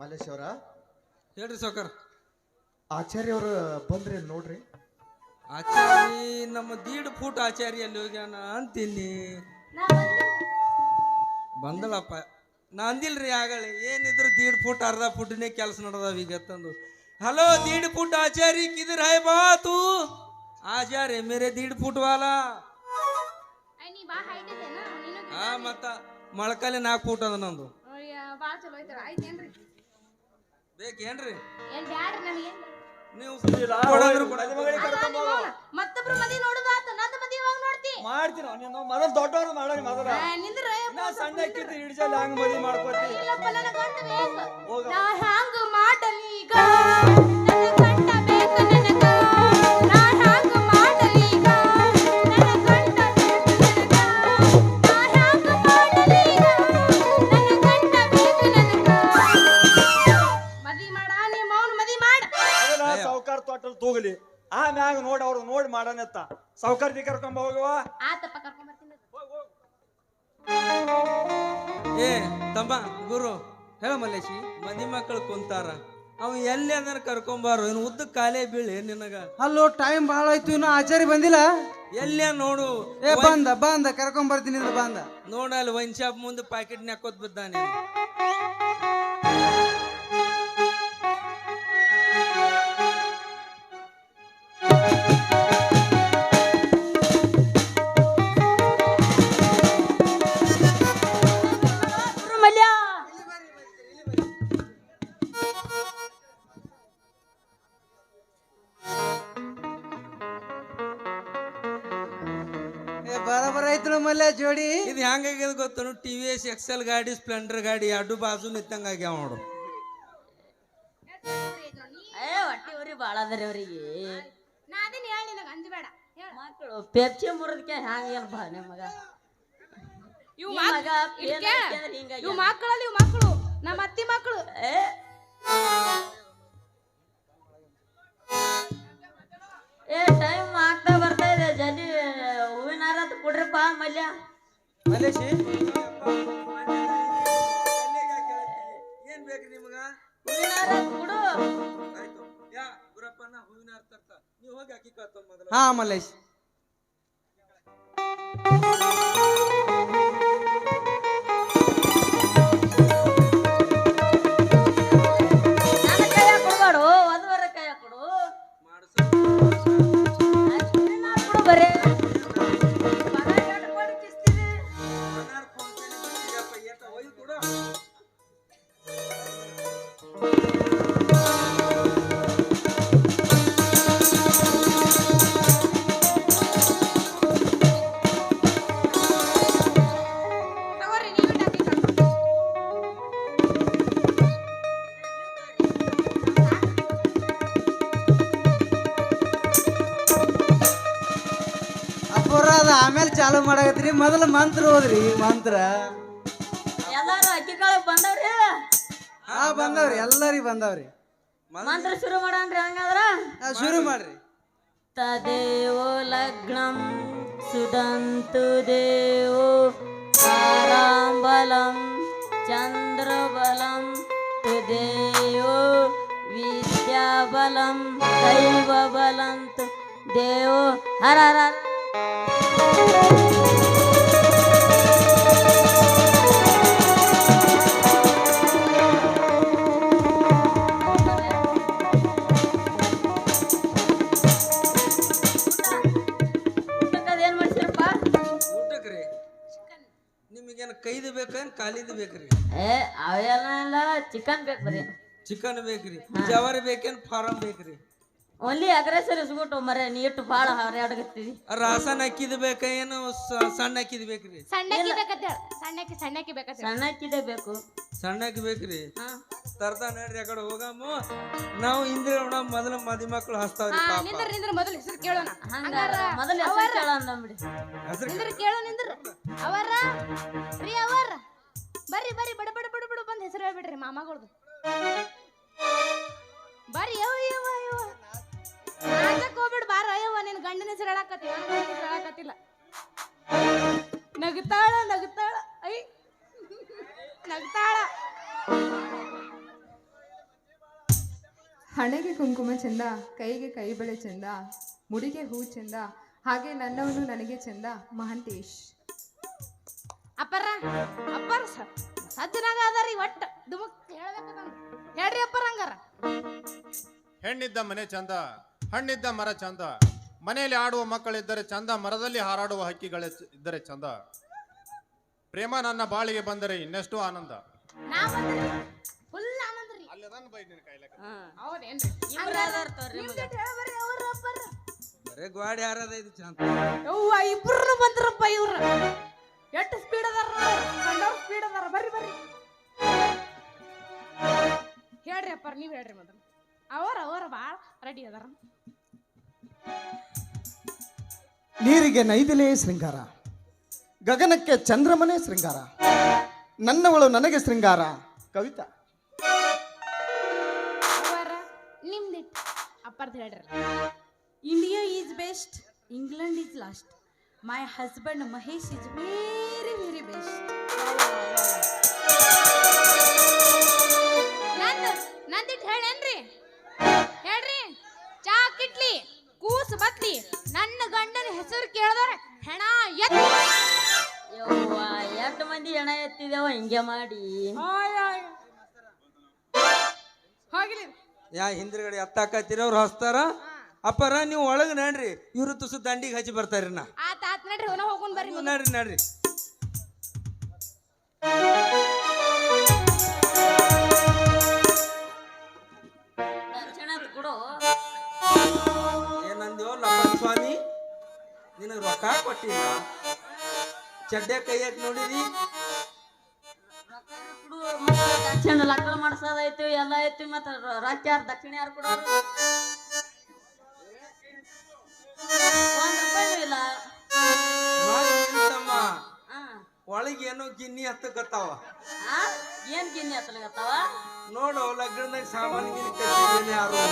ಮಲ್ಲೇಶ್ ಅವರ? ಹೇಳ್ರಿ ಸೌಕರ್ ಆಚಾರ್ಯ ಅವರು ಬಂದ್ರೆ ನೋಡ್ರಿ? ಆಚಾರಿ ನಮ್ಮ ದೀಡ್ ಫೂಟ್ ಆಚಾರಿ ಅಲ್ಲಿ ಹೋಗ್ಯಾನ ಅಂತೀನಿ ಬಂದಳಪ್ಪ. ನಾ ಅಂದಿಲ್ರಿ ಆಗಳೆ ಏನಿದ್ರು ದೀಡ್ ಫೂಟ್ ಅರ್ಧ ಫುಟ್ನೇ ಕೆಲಸ ನಡೆದಾವ ಈಗ ತಂದು. ಹಲೋ ದೀಡ್ ಫುಟ್ ಆಚಾರಿ ಕಿಧರ್ ಹೈ ಬಾ ತೂ ಆಚಾರ್ಯ ಮೇರೆ ದೀಡ್ ಫುಟ್ ವಾಲ? ಹಾ ಮತ್ತ ಮೊಳಕಾಲಿ ನಾಲ್ಕು ಫೂಟ್ ಅದ ನಂದು. ಬೇಕೇನ್ರಿ ಏನ್ ಬ್ಯಾಡ್ರಿ ನನಗೇನ್ ನೀವು ಕೊಡಂದ್ರು ಕೊಡ ಮತ್ತೊಬ್ರು ಮದಿ ನೋಡುದಾತ ನಂದ ಮದಿ ಯಾವಾಗ ನೋಡ್ತಿ. ಮಾಡ್ತೀನಿ? ನೀನು ಮೊದಲು ದೊಡ್ಡವ್ರು ಮೊದಲ ನಿಂದ್ರ ನಾ ಸಣ್ಣ ಹಾಕಿದ್ದು ಹಿಡಿಸಲ್ಲ ಹಂಗ ಮದಿ ಮಾಡ್ಕೊತಿ. ನಾ ಹ್ಯಾಂಗ ಮಾಡಲೀಗ ನನ್ನ ಮಾಡನೆತ್ತ ಸಾವುಕಾರ್ತಿ ಕರ್ಕೊಂಡ್ ಹೋಗುವ? ಆತಪ್ಪ ಕರ್ಕೊಂಡ್ ಬರ್ತೀನಿ. ಏ ತಮ್ಮ ಗುರು ಹೇಳ ಮಲ್ಲೇಶಿ ಮನಿ ಮಕ್ಕಳು ಕುಂತಾರ. ಅವ ಎಲ್ಲಿ ಅಂದ್ರೆ ಕರ್ಕೊಂಬಾರು ಇನ್ನು ಉದ್ದ ಕಾಲೇ ಬೀಳಿ ನಿನಗ. ಅಲ್ಲೋ ಟೈಮ್ ಭಾಳ ಆಯ್ತು ಇನ್ನು ಆಚಾರಿ ಬಂದಿಲ್ಲ? ಎಲ್ಲಿ ನೋಡು? ಏ ಬಂದ ಬಂದ ಕರ್ಕೊಂಡ್ ಬರ್ತೀನಿ ಅಂದ್ರೆ ಬಂದ. ನೋಡ ಅಲ್ಲಿ ವೈನ್ ಶಾಪ್ ಮುಂದೆ ಪ್ಯಾಕೆಟ್ ನೆಕ್ಕೋದ್ ಬಿದ್ದಾನೆ. ಬರಬರ ಐತ್ಳು ಮಲ್ಲ ಜೋಡಿ. ಇದು ಹೆಂಗಾಗ್ಯದ ಗೊತ್ತನು ಟಿ ವಿ ಎಸ್ ಎಕ್ಸೆಲ್ ಗಾಡಿ ಸ್ಪ್ಲೆಂಡರ್ ಗಾಡಿ ಎರಡು ಬಾಜು ನಿತ್ತಂಗ ಆಗ್ಯಾವ ನೋಡು. ಏ ಹೊಟ್ಟಿ ಉರಿ ಭಾಳ ಅದರಿ ಅವರಿಗೆ. ನಾ ಅದನ್ನ ಹೇಳಿ ನಿನಗ ಅಂಜಬೇಡ ಮಕ್ಕಳು ಪೆಪ್ಸಿ ಮುರಿದಕ್ಕೆ ಬಾ ಇವು ಈ ಮಗ ಇವು ಮಕ್ಕಳು ನಮ್ಮ ಅತ್ತಿ ಮಕ್ಕಳು ಏ ಕೊಡ್ರಿಪ್ಪ ಮಲ್ಯ. ಮಲೇಶಿ ಏನ್ ಬೇಕ್ರಿ ನಿಮ್ಗ? ಹೂವಿನ ಆಯ್ತು. ಯಾ ಗುರಪ್ಪನ ಹೂವಿನ ತರ್ತ. ನೀವು ಹೋಗಿ ಅಕ್ಕಿ ಕಳ್ತೊಂದ್ ಮೊದಲು ಹಾ ಮಲ್ಲೇಶ್. ಆಮೇಲೆ ಚಾಲು ಮಾಡಾಕತ್ರಿ ಮೊದಲು ಮಂತ್ರ ಹೋದ್ರಿ ಮಂತ್ರ. ಎಲ್ಲಾರು ಬಂದವ್ರಿ? ಹಾ ಬಂದವ್ರಿ ಎಲ್ಲರಿಗೆ ಬಂದವ್ರಿ. ಮಂತ್ರ ಶುರು ಮಾಡ್ರಿ ಹಂಗಾದ್ರ? ಶುರು ಮಾಡ್ರಿ. ತದೇವೋ ಲಗ್ನಂ ಸುದಂತು ದೇವೋ ಆರಾಂಬಲಂ ಚಂದ್ರಬಲಂ ತುದೇವೋ ವಿದ್ಯಾಬಲಂ ದೈವಬಲಂ ತು ದೇವೋ ಹರ ಹರ ಹರ. ಕಾಲಿದು ಬೇಕ್ರಿ. ಏ ಅವೆಲ್ಲ ಚಿಕನ್ ಬೇಕು ಬರೀ. ಚಿಕನ್ ಬೇಕ್ರಿ. ಜವಾರಿ ಬೇಕೇನ್ ಫಾರಂ ಬೇಕ್ರಿ. ಓನ್ಲಿ ಅಗ್ರೆಸರ್ ಇಸ್ಬಿಟ್ಟು ಮರೆ ನೀ ಇಟ್ಟು ಭಾಳ ಹಾರಾಡಗತ್ತೀವಿ ರಾಸನ್ ಅಕ್ಕಿದ್ ಬೇಕ ಏನು ಸ- ಸಣ್ಣ ಅಕ್ಕಿದ್ ಬೇಕ್ರಿ. ಸಣ್ಣಕ್ಕಿ ಬೇಕು. ಸಣ್ಣ ಅಕ್ಕಿ ಬೇಕ್ರಿ. ಹಾ. ತರ್ತಾ ನಡ್ರಿ ಆ ಕಡೆ ಹೋಗಾಮು. ನಾವು ಇಂದಿರ ಮೊದಲ ಮದಿ ಮಕ್ಕಳು ಹಸ್ತಾವ್ರಿ ಹಾ ಪಾಪ. ನಿಂದ್ರ ನಿಂದ್ರ ಮೊದಲು ಹೆಸರು ಕೇಳೋಣ. ಹಂಗಾರ ಮೊದಲ ಹೆಸರು ಕೇಳ ಅಂದಂಬಿಡಿ. ಹೆಸ್ರು ನಿಂದ್ರ ಕೇಳು ನಿಂದ್ರ. ಅವರ ರೀ ಅವರ. ಬರ್ರಿ ಬರ್ರಿ, ಬಡ ಬಡ ಬಡ ಬಡ, ಬಂದ ಹೆಸರು ಹೇಳ್ಬಿಡ್ರಿ ಮಾಮಗಳ್ದು. ಬರ್ರಿ ನಾಚಕ್ ಹೋಗ್ಬಿಡ್, ಬಾರ, ಯವ್ವ, ನಿನ್ ಗಂಡನ ಹೆಸರು ಹೇಳಾಕತ್ತಿ ಹೇಳಾಕತ್ತಿಲ್ಲ. ನಗ್ತಾಳ ನಗ್ತಾಳ ಐ. ನಗ್ತಾಳ ಹಣೆಗೆ ಕುಂಕುಮ ಚಂದ, ಕೈಗೆ ಕೈ ಬಳೆ ಚಂದ, ಮುಡಿಗೆ ಹೂ ಚಂದ, ಹಾಗೆ ನನ್ನವನು ನನಗೆ ಚಂದ, ಮಹಂತೇಶ್. ಅಪ್ಪರ ಅಪ್ಪರ ಸಜ್ಜನಾಗ ಅದಾರಿ ಒಟ್ಟ. ದುಮುಕ್ ಹೇಳ್ರಿ ಅಪ್ಪರ ಹಂಗಾರ. ಹೆಣ್ಣಿದ್ದ ಮನೆ ಚಂದ ಹಣ್ಣಿದ್ದ ಮರ ಚಂದ. ಮನೆಯಲ್ಲಿ ಆಡುವ ಮಕ್ಕಳಿದ್ದರೆ ಚಂದ ಮರದಲ್ಲಿ ಹಾರಾಡುವ ಹಕ್ಕಿಗಳ ಇದ್ದರೆ ಚಂದ. ಪ್ರೇಮ ನನ್ನ ಬಾಳಿಗೆ ಬಂದರೆ ಇನ್ನೆಷ್ಟು ಆನಂದ. ಫುಲ್ ಆನಂದ ರೀ. ಹೌದೇನ್ರಿ. ಇಬ್ರು ಅದಾರ್ ತಗೋರಿ ನಿಮ್ದು ಹೇಳ್ಬರ್ರಿ ಅವ್ರ ಅಪ್ಪರ ಬರೇ ಗ್ವಾಡಿ ಹಾರದ ಇದು ಚಂದ. ಯವ್ವ ಇಬ್ರು ಬಂದ್ರಪ್ಪ ಇವ್ರ. ಎಷ್ಟು ಸ್ಪೀಡ್ ಅದಾರ ಕಂಡವ್ರ ಸ್ಪೀಡ್ ಅದಾರ. ಬರ್ರಿ ಬರ್ರಿ. ಹೇಳ್ರಿ ಅಪ್ಪ ನೀವು ಹೇಳ್ರಿ ಮೊದಲು. ಅವರ ಅವರ ಭಾಳ ರೆಡಿ ಅದಾರ. ನೀರಿಗೆ ನೈದಿಲೇ ಶೃಂಗಾರ ಗಗನಕ್ಕೆ ಚಂದ್ರಮನೆ ಶೃಂಗಾರ ನನ್ನವಳು ನನಗೆ ಶೃಂಗಾರ. ಕವಿತಾ. ಅವರ ನಿಮ್ದಿಟ್ಟು ಅಪ್ಪರ್ ಹೇಳ್ರಿ. India is best England is last. My husband Mahesh is very very best ನಂದು ನಂದಿಟ್ಟು ಹೇಳೇನ್ರಿ? ಹೇಳ್ರಿ ಚಾ ಕಿಟ್ಲಿ ಕೂಸ್ ಬತ್ಲಿ ನನ್ನ ಗಂಡನ ಹೆಸರು ಕೇಳಿದ್ರೆ ಹೆಣ ಎತ್ ಯವ್ವ ಎಷ್ಟು ಮಂದಿ ಹೆಣ ಎತ್ತಿದೇವ ಹಿಂಗೆ ಮಾಡಿ. ಹೋಗಿಲಿ ಯಾ ಹಿಂದ್ಗಡೆ ಎತ್ತಾಕತ್ತಿರವ್ರು ಹಸ್ತಾರ? ಅಪ್ಪರ ನೀವು ಒಳಗೆ ನಡ್ರಿ. ಇವ್ರು ತುಸು ದಂಡಿಗೆ ಹಚ್ಚಿ ಬರ್ತಾರ್ರಿ ನಾ ಆತ ಆತ್ ನಡ್ರಿ ಹೊನ ಬರ್ರಿ ನಡ್ರಿ ನಡ್ರಿ. ದಕ್ಷಿಣ ಕೊಡು. ಏನಂದ್ಯೋ ಲಪ್ಪನ್ ಸ್ವಾಮಿ ನಿನಗೆ ರೊಕ್ಕ ಕೊಟ್ಟಿಲ್ಲ. ಚಡ್ಡೆ ಕೈಯಾಗ ನೋಡಿರಿ. ಕೊಡು ಮತ್ತೆ ದಕ್ಷಿಣ ಲಗ್ನ ಮಾಡ್ಸೋದೈತಿ ಎಲ್ಲ ಐತಿ ಮತ್ತೆ ಯಾರು ದಕ್ಷಿಣ ಯಾರು ಕೊಡೋರು? ಏನೋ ಗಿನ್ನಿ ಹತ್ತಕತ್ತಾವ ಆ? ಏನ್ ಗಿನ್ನಿ ಹತ್ತಲಾಗತ್ತಾವ ನೋಡು ಲಗ್ನದಾಗ ಸಾಮಾನ್ಯ ಯಾರು?